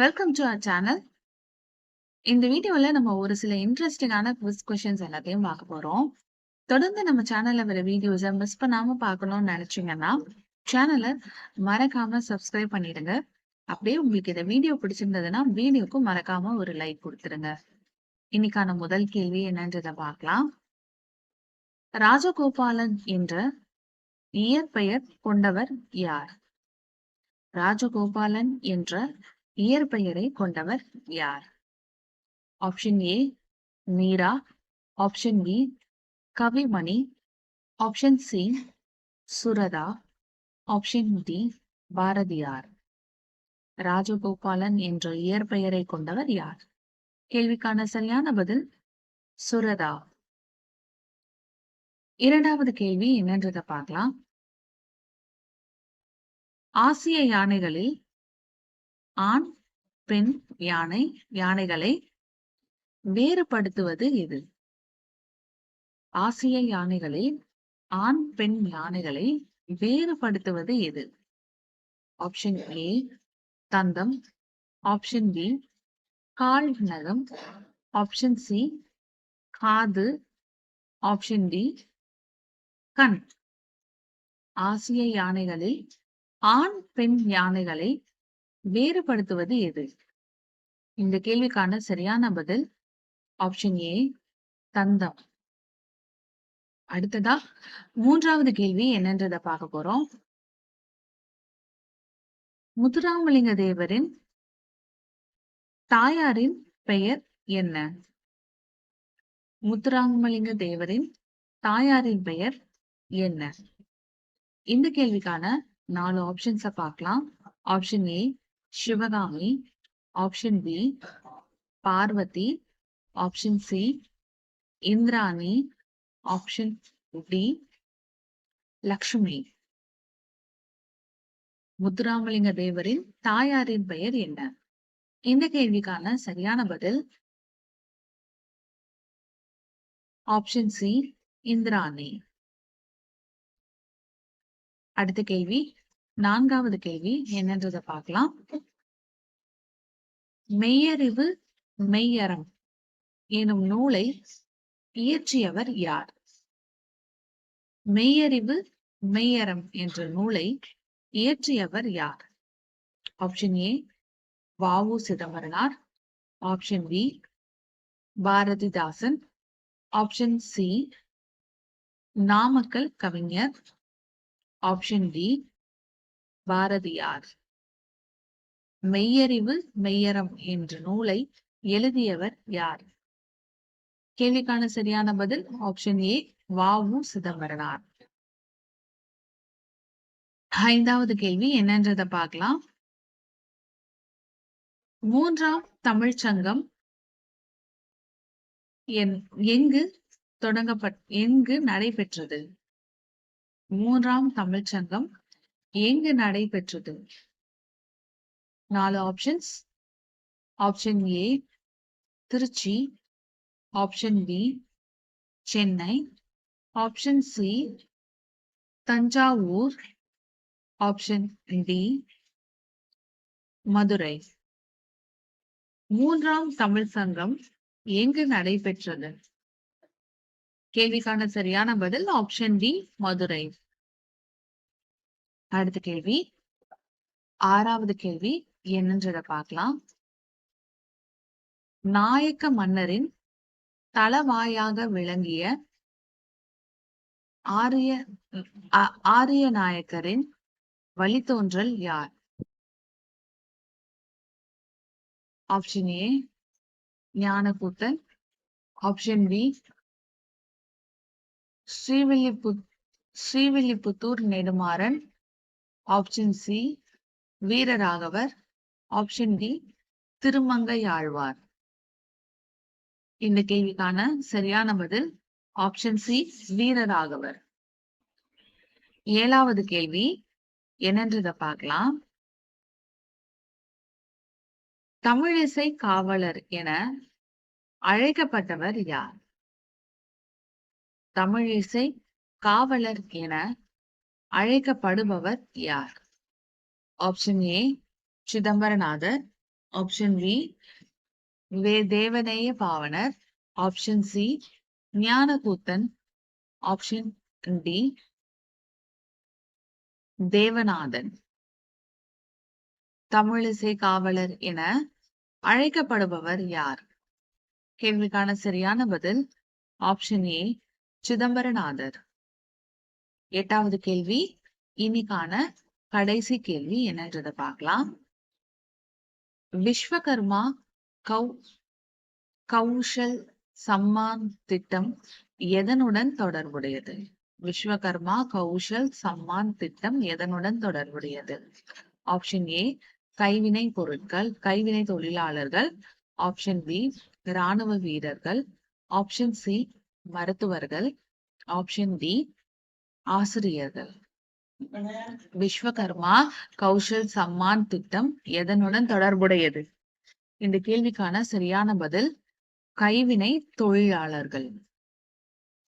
Welcome to our channel. இந்த வீடியோல நம்ம ஒரு சில இன்ட்ரெஸ்டிங்கான குவிஸ் கொஷின்ஸ் எல்லாத்தையும் பார்க்க போறோம். தொடர்ந்து நம்ம சேனல்ல வர வீடியோஸ மிஸ் பண்ணாம பார்க்கணும்னு நினைச்சீங்கன்னா, சேனலை மறக்காம சப்ஸ்கிரைப் பண்ணிடுங்க. அப்படியே உங்களுக்கு இந்த வீடியோ பிடிச்சிருந்ததுன்னா, வீடியோக்கு மறக்காம ஒரு லைக் கொடுத்துருங்க இன்னைக்கான முதல் கேள்வி என்னன்றதை பார்க்கலாம். ராஜகோபாலன் என்ற இயற்பெயர் கொண்டவர் யார்? ராஜகோபாலன் என்ற இயற்பெயரை கொண்டவர் யார்? Option A Meera, option B Kavimani, option C Suratha, option D Bharathiyar. Rajagopalan என்ற இயற்பெயரை கொண்டவர் யார்? கேள்விக்கான சரியான பதில் சுரதா. இரண்டாவது கேள்வி என்னன்றத பார்க்கலாம். ஆசிய யானைகளில் ஆண், பெண் யானை யானைகளை வேறுபடுத்துவது எது? ஆசிய யானைகளில் ஆண், பெண் யானைகளை வேறுபடுத்துவது எது? ஆப்ஷன் ஏ தந்தம், ஆப்ஷன் பி கால் நகம், ஆப்ஷன் சி காது, ஆப்ஷன் டி கண். ஆசிய யானைகளில் ஆண், பெண் யானைகளை வேறுபடுத்துவது எது? இந்த கேள்விக்கான சரியான பதில் ஆப்ஷன் ஏ தந்தம். அடுத்ததா மூன்றாவது கேள்வி என்னன்றத பார்க்க போறோம். முத்துராமலிங்க தேவரின் தாயாரின் பெயர் என்ன? முத்துராமலிங்க தேவரின் தாயாரின் பெயர் என்ன? இந்த கேள்விக்கான நாலு ஆப்ஷன்ஸ பார்க்கலாம். Option A Sivakami, option B Parvathi, option C Indrani, option D Lakshmi. Muthuramalinga தேவரின் தாயாரின் பெயர் என்ன? இந்த கேள்விக்கான சரியான பதில் ஆப்ஷன் சி இந்திராணி. அடுத்த கேள்வி நான்காவது கேள்வி என்னன்றதை பார்க்கலாம். மெய்யறிவு மெய்யறம் எனும் நூலை இயற்றியவர் யார்? மெய்யறிவு மெய்யறம் என்ற நூலை இயற்றியவர் யார்? Option A Va U Chidambaranar, option B Bharathidasan, option C Namakkal கவிஞர், ஆப்ஷன் டி பாரதியார். மெய்யறிவு மெய்யறம் என்ற நூலை எழுதியவர் யார்? கேள்விக்கான சரியான பதில் ஆப்ஷன் ஏ வாவு உ சிதம்பரனார். ஐந்தாவது கேள்வி என்னன்றத பார்க்கலாம். மூன்றாம் தமிழ்ச் சங்கம் என் எங்கு தொடங்கப்பட் எங்கு நடைபெற்றது? மூன்றாம் தமிழ்ச் சங்கம் எங்கு நடைபெற்றது? நாலு options. Option A Trichy, option B Chennai, option C Thanjavur, option D Madurai. மூன்றாம் தமிழ் சங்கம் எங்கு நடைபெற்றது? கேள்விக்கான சரியான பதில் ஆப்ஷன் டி மதுரை. அடுத்த கேள்வி ஆறாவது கேள்வி என்னன்றத பார்க்கலாம். நாயக்க மன்னரின் தளவாயாக விளங்கிய ஆரிய ஆரிய நாயக்கரின் வழித்தோன்றல் யார்? Option A Gnanakoothan, option B Srivillipu Srivilliputhur Nedumaran, option C வீரராகவர், option D Thirumangai Azhwar. இந்த கேள்விக்கான சரியான பதில் ஆப்ஷன் சி வீரராகவர். ஏழாவது கேள்வி என்னன்றத பார்க்கலாம். தமிழிசை காவலர் என அழைக்கப்பட்டவர் யார்? தமிழிசை காவலர் என அழைக்கப்படுபவர் யார்? Option A Chidambaranathar, option B Ve Devaneya Pavanar option C Gnanakoothan option D Devanathan. Tamilisai காவலர் என அழைக்கப்படுபவர் யார்? கேள்விக்கான சரியான பதில் ஆப்ஷன் ஏ சிதம்பரநாதர். எட்டாவது கேள்வி இனிக்கான கடைசி கேள்வி என்னன்றதை பார்க்கலாம். விஸ்வகர்மா கௌ கௌஷல் சம்மான் திட்டம் எதனுடன் தொடர்புடையது? விஸ்வகர்மா கௌஷல் சம்மான் திட்டம் எதனுடன் தொடர்புடையது? ஆப்ஷன் ஏ கைவினை பொருட்கள் கைவினை தொழிலாளர்கள். ஆப்ஷன் பி ராணுவ வீரர்கள். ஆப்ஷன் சி மருத்துவர்கள். Option D Vishwakarma. Vishwakarma Kaushal Samman திட்டம் எதனுடன் தொடர்புடையது? இந்த கேள்விக்கான சரியான பதில் கைவினை தொழிலாளர்கள்.